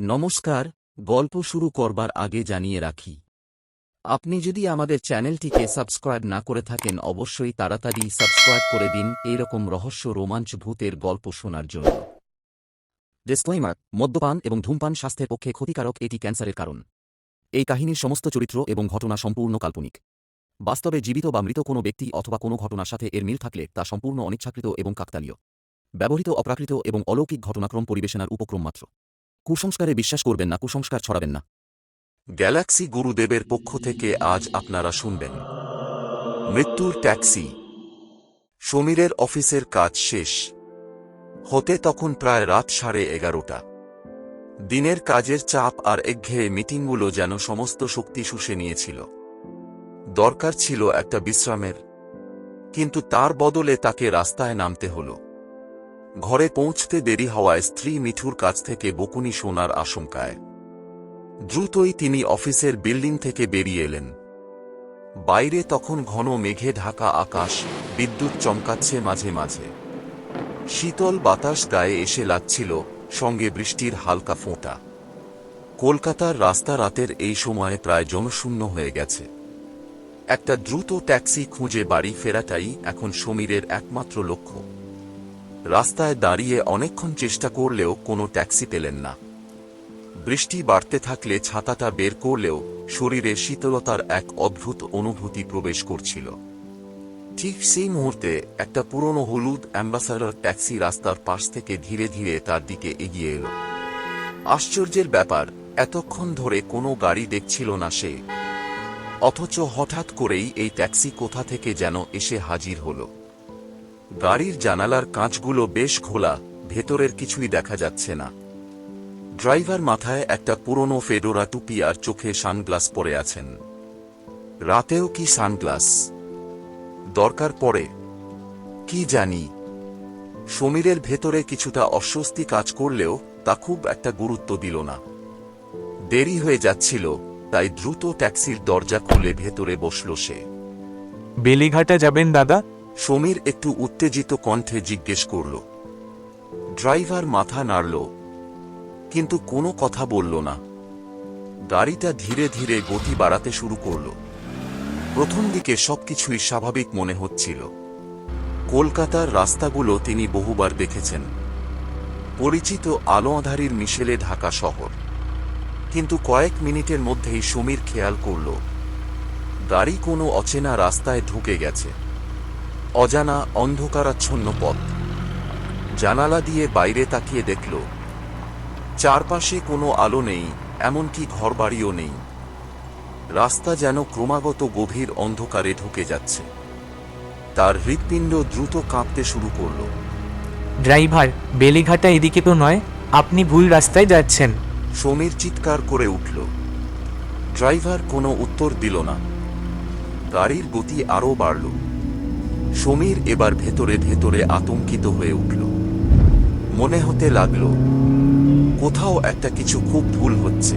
নমস্কার, গল্প শুরু করবার আগে জানিয়ে রাখি। আপনি যদি আমাদের চ্যানেলটিকে সাবস্ক্রাইব না করে থাকেন, অবশ্যই তাড়াতাড়ি সাবস্ক্রাইব করে দিন এইরকম রহস্য রোমাঞ্চ ভূতের গল্প শোনার জন্য। ডিসক্লাইমার মদ্যপান এবং ধূমপান স্বাস্থ্যের পক্ষে ক্ষতিকারক, এটি ক্যান্সারের কারণ। এই কাহিনীর সমস্ত চরিত্র এবং ঘটনা সম্পূর্ণ কাল্পনিক। বাস্তবে জীবিত বা মৃত কোনো ব্যক্তি অথবা কোনো ঘটনার সাথে এর মিল থাকলে তা সম্পূর্ণ অনিচ্ছাকৃত এবং কাকতালীয়। ব্যবহৃত অপ্রাকৃত এবং অলৌকিক ঘটনাক্রম পরিবেশনার উপক্রম মাত্র। কুসংস্কারে বিশ্বাস করবেন না, কুসংস্কার ছড়াবেন না। গ্যালাক্সি গুরুদেবের পক্ষ থেকে আজ আপনারা শুনবেন। মৃত্যুর ট্যাক্সি। সমীরের অফিসের কাজ শেষ। হতে তখন প্রায় রাত সাড়ে এগারোটা। দিনের কাজের চাপ আর একঘেয়ে মিটিংগুলো যেন সমস্ত শক্তি শুষে নিয়েছিল। দরকার ছিল একটা বিশ্রামের। কিন্তু তার বদলে তাকে রাস্তায় নামতে হল। ঘরে পৌঁছতে দেরি হওয়ায় স্ত্রী মিঠুর কাছ থেকে বকুনি শোনার আশঙ্কায়। দ্রুতই তিনি অফিসের বিল্ডিং থেকে বেরিয়ে এলেন। বাইরে তখন ঘন মেঘে ঢাকা আকাশ, বিদ্যুৎ চমকাচ্ছে মাঝে মাঝে। শীতল বাতাস গায়ে এসে লাগছিল সঙ্গে বৃষ্টির হালকা ফোঁটা। কলকাতার রাস্তা রাতের এই সময়ে প্রায় জনশূন্য হয়ে গেছে। একটা দ্রুত ট্যাক্সি খুঁজে বাড়ি ফেরাটাই এখন সমীরের একমাত্র লক্ষ্য। রাস্তায় দাঁড়িয়ে অনেকক্ষণ চেষ্টা করলেও কোনো ট্যাক্সি পেলেন না। বৃষ্টি বাড়তে থাকলে ছাতাটা বের করলেও শরীরে শীতলতার এক অদ্ভুত অনুভূতি প্রবেশ করছিল। ঠিক সেই মুহূর্তে একটা পুরনো হলুদ অ্যাম্বাসাডর ট্যাক্সি রাস্তার পাশ থেকে ধীরে ধীরে তার দিকে এগিয়ে এলো। আশ্চর্যের ব্যাপার, এতক্ষণ ধরে কোনো গাড়ি দেখছিল না সে। অথচ হঠাৎ করেই এই ট্যাক্সি কোথা থেকে যেন এসে হাজির হলো। গাড়ির জানালার কাঁচগুলো বেশ খোলা, ভেতরের কিছুই দেখা যাচ্ছে না। ড্রাইভার মাথায় একটা পুরনো ফেডোরা টুপি আর চোখে সানগ্লাস পরে আছেন। রাতেও কি সানগ্লাস? দরকার পড়ে। কি জানি? সমীরের ভেতরে কিছুটা অস্বস্তি কাজ করলেও তা খুব একটা গুরুত্ব দিল না। দেরি হয়ে যাচ্ছিল, তাই দ্রুত ট্যাক্সির দরজা খুলে ভেতরে বসল সে। বেলিঘাটা যাবেন দাদা? সমীর একটু উত্তেজিত কণ্ঠে জিজ্ঞেস করল, ড্রাইভার মাথা নাড়ল, কিন্তু কোনো কথা বলল না। গাড়িটা ধীরে ধীরে গতি বাড়াতে শুরু করল। প্রথম দিকে সবকিছুই স্বাভাবিক মনে হচ্ছিল। কলকাতার রাস্তাগুলো তিনি বহুবার দেখেছেন। পরিচিত আলো আধারির মিশেলে ঢাকা শহর। কিন্তু কয়েক মিনিটের মধ্যেই সমীর খেয়াল করল, গাড়ি কোনো অচেনা রাস্তায় ঢুকে গেছে। অজানা অন্ধকারাচ্ছন্ন পথ। জানালা দিয়ে বাইরে তাকিয়ে দেখল চারপাশে কোনো আলো নেই এমনকি ঘরবাড়িও নেই। রাস্তা যেন ক্রমাগত গভীর অন্ধকারে ঢুকে যাচ্ছে। তার হৃৎপিণ্ড দ্রুত কাঁপতে শুরু করল। ড্রাইভার বেলিঘাটা এদিকে তো নয় আপনি ভুল রাস্তায় যাচ্ছেন। সমীর চিৎকার করে উঠল। ড্রাইভার কোনো উত্তর দিল না। গাড়ির গতি আরও বাড়ল। সমীর এবার ভেতরে ভেতরে আতঙ্কিত হয়ে উঠল। মনে হতে লাগল, কোথাও একটা কিছু খুব ভুল হচ্ছে।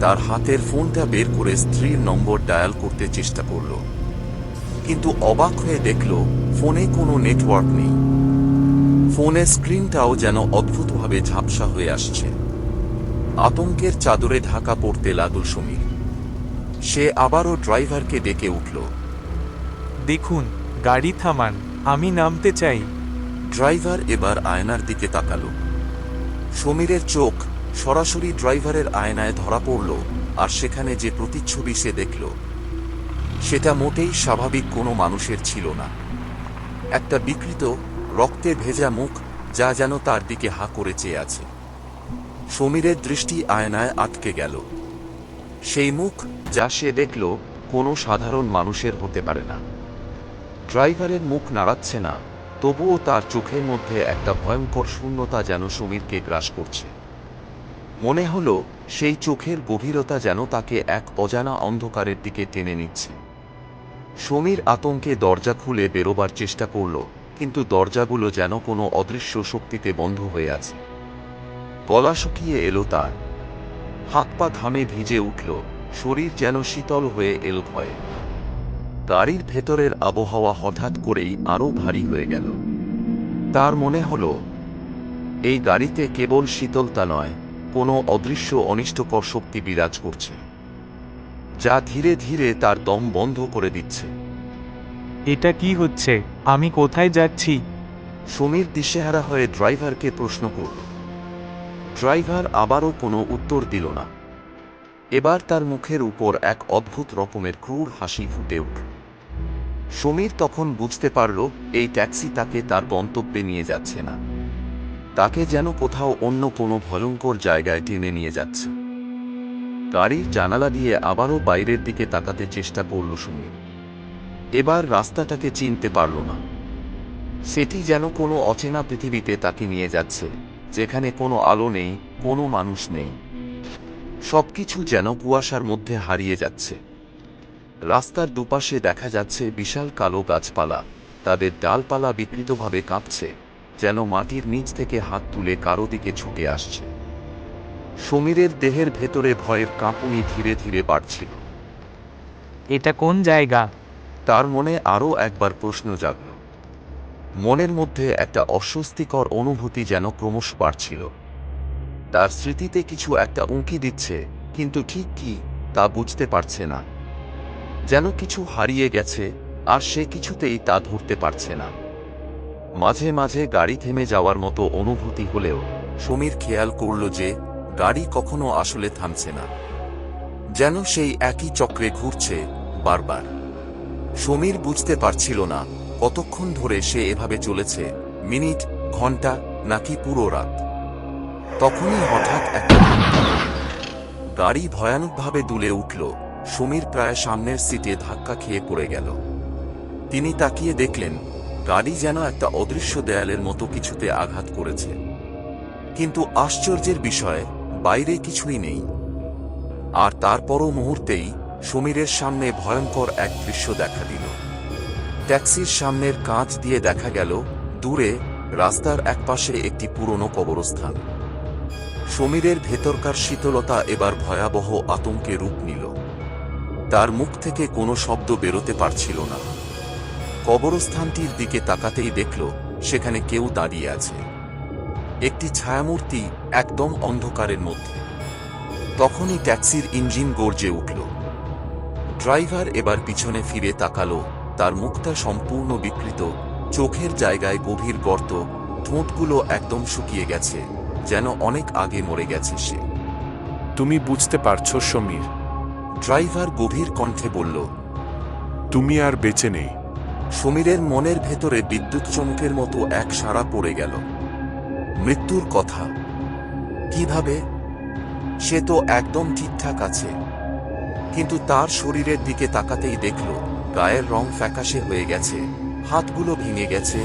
তার হাতের ফোনটা বের করে স্ত্রীর নম্বর ডায়াল করতে চেষ্টা করল। কিন্তু অবাক হয়ে দেখল, ফোনে কোনো নেটওয়ার্ক নেই। ফোনের স্ক্রিনটাও যেন অদ্ভুতভাবে ঝাপসা হয়ে আসছে। আতঙ্কের চাদরে ঢাকা পড়তে লাগল সমীর। সে আবারও ড্রাইভারকে ডেকে উঠল, দেখুন গাড়ি থামান, আমি নামতে চাই। ড্রাইভার এবার আয়নার দিকে তাকালো। সমীরের চোখ সরাসরি ড্রাইভারের আয়নায় ধরা পড়ল আর সেখানে যে প্রতিচ্ছবি সে দেখল, সেটা মোটেই স্বাভাবিক কোনো মানুষের ছিল না। একটা বিকৃত, রক্তে ভেজা মুখ যা যেন তার দিকে হা করে চেয়ে আছে। সমীরের দৃষ্টি আয়নায় আটকে গেল। সেই মুখ যা সে দেখল কোনো সাধারণ মানুষের হতে পারে না। ড্রাইভারের মুখ নাড়াচ্ছে না, তবুও তার চোখের মধ্যে একটা ভয়ঙ্কর শূন্যতা যেন সমীরকে গ্রাস করছে। মনে হলো সেই চোখের গভীরতা যেন তাকে এক অজানা অন্ধকারের দিকে টেনে নিচ্ছে। সমীর আতঙ্কে দরজা খুলে বেরোবার চেষ্টা করল, কিন্তু দরজাগুলো যেন কোনো অদৃশ্য শক্তিতে বন্ধ হয়ে আছে। গলা শুকিয়ে এলো তার। হাত পা ঘামে ভিজে উঠল, শরীর যেন শীতল হয়ে এলো ভয়ে। গাড়ির ভেতরের আবহাওয়া হঠাৎ করেই আরও ভারী হয়ে গেল। তার মনে হল এই গাড়িতে কেবল শীতলতা নয় কোনো অদৃশ্য অনিষ্টকর শক্তি বিরাজ করছে যা ধীরে ধীরে তার দম বন্ধ করে দিচ্ছে। এটা কি হচ্ছে? আমি কোথায় যাচ্ছি? সমীর দিশেহারা হয়ে ড্রাইভারকে প্রশ্ন করল। ড্রাইভার আবারও কোনো উত্তর দিল না। এবার তার মুখের উপর এক অদ্ভুত রকমের ক্রূর হাসি ফুটে উঠল। সমীর তখন বুঝতে পারল এই ট্যাক্সি তাকে তার গন্তব্যে নিয়ে যাচ্ছে না। তাকে যেন কোথাও অন্য কোনো ভয়ঙ্কর জায়গায় টেনে নিয়ে যাচ্ছে। গাড়ির জানালা দিয়ে আবারও বাইরের দিকে তাকাতে চেষ্টা করল সমীর। এবার রাস্তাটাকে চিনতে পারল না। সেটি যেন কোনো অচেনা পৃথিবীতে তাকে নিয়ে যাচ্ছে, যেখানে কোনো আলো নেই, কোনো মানুষ নেই। সবকিছু যেন কুয়াশার মধ্যে হারিয়ে যাচ্ছে। রাস্তার দুপাশে দেখা যাচ্ছে বিশাল কালো গাছপালা। তাদের ডালপালা বিকৃতভাবে কাঁপছে যেন মাটির নিচ থেকে হাত তুলে কারও দিকে ছুটে আসছে। সমীরের দেহের ভেতরে ভয়ের কাঁপুনি ধীরে ধীরে বাড়ছিল এটা কোন জায়গা? তার মনে আরও একবার প্রশ্ন জাগল। মনের মধ্যে একটা অস্বস্তিকর অনুভূতি যেন ক্রমশ বাড়ছিল। তার স্মৃতিতে কিছু একটা উঁকি দিচ্ছে কিন্তু ঠিক কি তা বুঝতে পারছে না। যেন কিছু হারিয়ে গেছে, আর সে কিছুতেই তা ধরতে পারছে না। মাঝে মাঝে গাড়ি থেমে যাওয়ার মতো অনুভূতি হলেও সমীর খেয়াল করল যে গাড়ি কখনো আসলে থামছে না। যেন সেই একই চক্রে ঘুরছে বারবার। সমীর বুঝতে পারছিল না কতক্ষণ ধরে সে এভাবে চলেছে, মিনিট, ঘণ্টা, নাকি পুরো রাত। তখনই হঠাৎ একটা গাড়ি ভয়ানকভাবে দুলে উঠল। সমীর প্রায় সামনের সিটে ধাক্কা খেয়ে পড়ে গেল। তিনি তাকিয়ে দেখলেন, গাড়ি যেন একটা অদৃশ্য দেয়ালের মতো কিছুতে আঘাত করেছে। কিন্তু আশ্চর্যের বিষয়, বাইরে কিছুই নেই। আর তারপরও মুহূর্তেই সমীরের সামনে ভয়ঙ্কর এক দৃশ্য দেখা দিল। ট্যাক্সির সামনের কাঁচ দিয়ে দেখা গেল, দূরে রাস্তার একপাশে একটি পুরনো কবরস্থান। সমীরের ভেতরকার শীতলতা এবার ভয়াবহ আতঙ্কে রূপ নিল। তার মুখ থেকে কোনো শব্দ বেরোতে পারছিল না। কবরস্থানটির দিকে তাকাতেই দেখল, সেখানে কেউ দাঁড়িয়ে আছে। একটি ছায়ামূর্তি একদম অন্ধকারের মধ্যে। তখনই ট্যাক্সির ইঞ্জিন গর্জে উঠল। ড্রাইভার এবার পিছনে ফিরে তাকালো, তার মুখটা সম্পূর্ণ বিকৃত, চোখের জায়গায় গভীর গর্ত, ঠোঁটগুলো একদম শুকিয়ে গেছে, যেন অনেক আগে মরে গেছে সে। তুমি বুঝতে পারছ, সমীর ড্রাইভার গভীর কণ্ঠে বলল তুমি আর বেঁচে নেই। সমীরের মনের ভেতরে বিদ্যুৎ চমকের মতো এক সাড়া পড়ে গেল। মৃত্যুর কথা। কীভাবে? সে তো একদম ঠিকঠাক আছে। কিন্তু তার শরীরের দিকে তাকাতেই দেখল গায়ের রং ফ্যাকাশে হয়ে গেছে। হাতগুলো ভেঙে গেছে।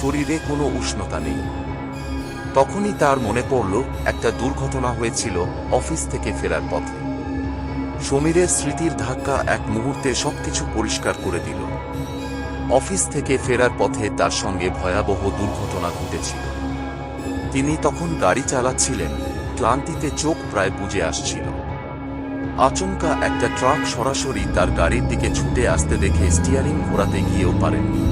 শরীরে কোনো উষ্ণতা নেই। তখনই তার মনে পড়ল একটা দুর্ঘটনা হয়েছিল অফিস থেকে ফেরার পথে। সমীরের স্মৃতির ধাক্কা এক মুহূর্তে সবকিছু পরিষ্কার করে দিল। অফিস থেকে ফেরার পথে তার সঙ্গে ভয়াবহ দুর্ঘটনা ঘটেছিল। তিনি তখন গাড়ি চালাচ্ছিলেন, ক্লান্তিতে চোখ প্রায় বুঝে আসছিল। আচমকা একটা ট্রাক সরাসরি তার গাড়ির দিকে ছুটে আসতে দেখে স্টিয়ারিং ঘোরাতে গিয়েও পারেননি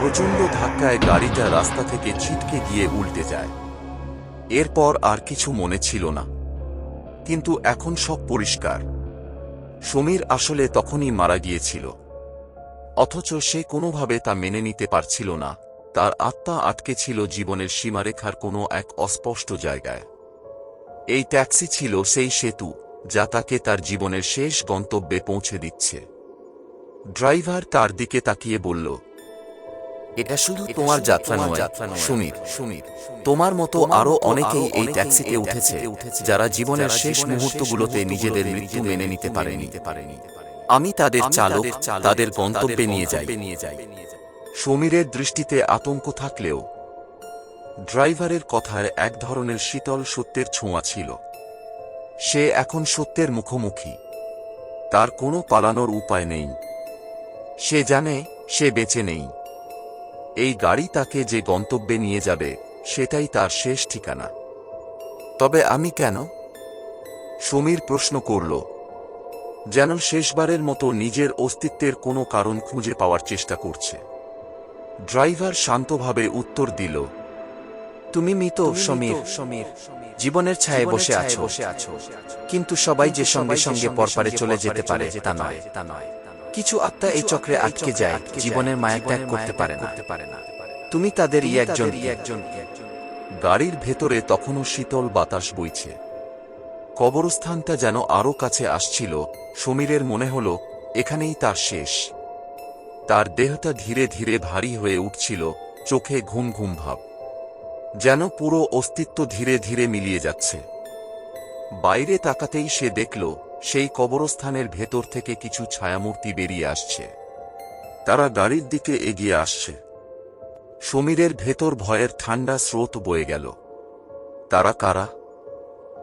প্রচণ্ড ধাক্কায় গাড়িটা রাস্তা থেকে ছিটকে গিয়ে উল্টে যায়। এরপর আর কিছু মনে ছিল না। কিন্তু এখন সব পরিষ্কার। সমীর আসলে তখনই মারা গিয়েছিল। অথচ সে কোনোভাবে তা মেনে নিতে পারছিল না। তার আত্মা আটকে ছিল জীবনের সীমারেখার কোনো এক অস্পষ্ট জায়গায়। এই ট্যাক্সি ছিল সেই সেতু, যা তাকে তার জীবনের শেষ গন্তব্যে পৌঁছে দিচ্ছে। ড্রাইভার তার দিকে তাকিয়ে বলল এটা শুধু তোমার যাত্রা নয় সুমির সুমির তোমার মতো আরও অনেকেই এই ট্যাক্সিতে উঠেছে যারা জীবনের শেষ মুহূর্তগুলোতে নিজেদের মৃত্যু মেনে নিতে পারেনি। আমি তাদের চালক তাদের গন্তব্যে নিয়ে যাই। সমীরের দৃষ্টিতে আতঙ্ক থাকলেও ড্রাইভারের কথায় এক ধরনের শীতল সত্যের ছোঁয়া ছিল। সে এখন সত্যের মুখোমুখি। তার কোনো পালানোর উপায় নেই। সে জানে সে বেঁচে নেই। এই গাড়ি তাকে যে গন্তব্যে নিয়ে যাবে সেটাই তার শেষ ঠিকানা। তবে আমি কেন? সমীর প্রশ্ন করল। যেন শেষবারের মতো নিজের অস্তিত্বের কোনো কারণ খুঁজে পাওয়ার চেষ্টা করছে। ড্রাইভার শান্তভাবে উত্তর দিল তুমি মৃত সমীর। সমীর। জীবনের ছায়ে বসে আছো। কিন্তু সবাই যে সঙ্গে সঙ্গে পরপারে চলে যেতে পারে তা নয়। কিছু আত্মা এই চক্রে আটকে যায় জীবনের মায়া ত্যাগ করতে পারে না। তুমি তাদের একজন একজন গাড়ির ভেতরে তখনও শীতল বাতাস বইছে। কবরস্থানটা যেন আরও কাছে আসছিল সমীরের মনে হল এখানেই তার শেষ। তার দেহটা ধীরে ধীরে ভারী হয়ে উঠছিল চোখে ঘুম ঘুম ভাব। যেন পুরো অস্তিত্ব ধীরে ধীরে মিলিয়ে যাচ্ছে। বাইরে তাকাতেই সে দেখল সেই কবরস্থানের ভেতর থেকে কিছু ছায়ামূর্তি বেরিয়ে আসছে। তারা গাড়ির দিকে এগিয়ে আসছে। সমীরের ভেতর ভয়ের ঠান্ডা স্রোত বয়ে গেল। তারা কারা?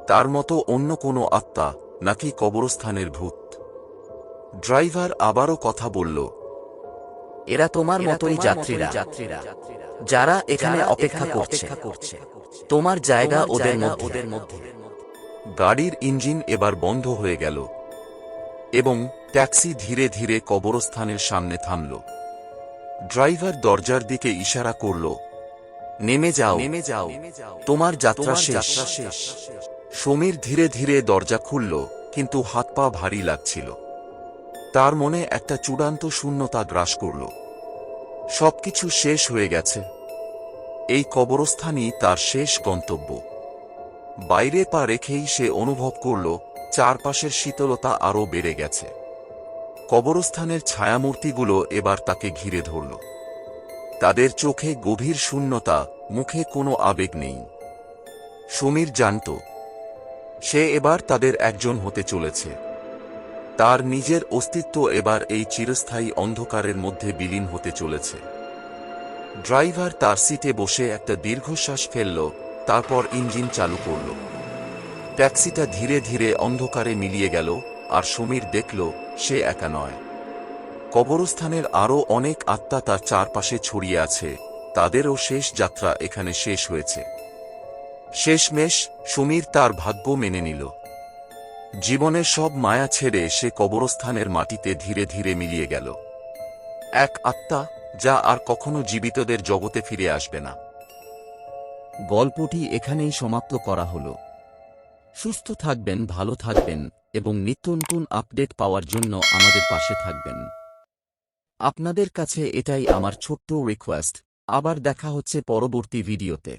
তার মতো অন্য কোনো আত্মা নাকি কবরস্থানের ভূত? ড্রাইভার আবারও কথা বলল এরা তোমার মতোই যাত্রীরা। যারা এখানে অপেক্ষা করছে। তোমার জায়গা ওদের মধ্যে। ওদের মধ্যে। গাড়ির ইঞ্জিন এবার বন্ধ হয়ে গেল এবং ট্যাক্সি ধীরে ধীরে কবরস্থানের সামনে থামল। ড্রাইভার দরজার দিকে ইশারা করল নেমে যাও। নেমে যাও। তোমার যাত্রা শেষ। সমীর ধীরে ধীরে দরজা খুলল কিন্তু হাত পা ভারী লাগছিল। তার মনে একটা চূড়ান্ত শূন্যতা গ্রাস করল। সবকিছু শেষ হয়ে গেছে। এই কবরস্থানই তার শেষ গন্তব্য। বাইরে পা রেখেই সে অনুভব করল, চারপাশের শীতলতা আরও বেড়ে গেছে। কবরস্থানের ছায়ামূর্তিগুলো এবার তাকে ঘিরে ধরল। তাদের চোখে গভীর শূন্যতা, মুখে কোনো আবেগ নেই। সমীর জানত, সে এবার তাদের একজন হতে চলেছে। তার নিজের অস্তিত্ব এবার এই চিরস্থায়ী অন্ধকারের মধ্যে বিলীন হতে চলেছে। ড্রাইভার তার সিটে বসে একটা দীর্ঘশ্বাস ফেলল তারপর ইঞ্জিন চালু করল। ট্যাক্সিটা ধীরে ধীরে অন্ধকারে মিলিয়ে গেল, আর সমীর দেখল, সে একা নয়। কবরস্থানের আরও অনেক আত্মা তার চারপাশে ছড়িয়ে আছে, তাদেরও শেষ যাত্রা এখানে শেষ হয়েছে। শেষমেশ সমীর তার ভাগ্য মেনে নিল। জীবনের সব মায়া ছেড়ে সে কবরস্থানের মাটিতে ধীরে ধীরে মিলিয়ে গেল। এক আত্মা যা আর কখনো জীবিতদের জগতে ফিরে আসবে না। গল্পটি এখানেই সমাপ্ত করা হল। সুস্থ থাকবেন, ভালো থাকবেন এবং নিত্য নতুন আপডেট পাওয়ার জন্য আমাদের পাশে থাকবেন। আপনাদের কাছে এটাই আমার ছোট্ট রিকোয়েস্ট আবার দেখা হচ্ছে পরবর্তী ভিডিওতে।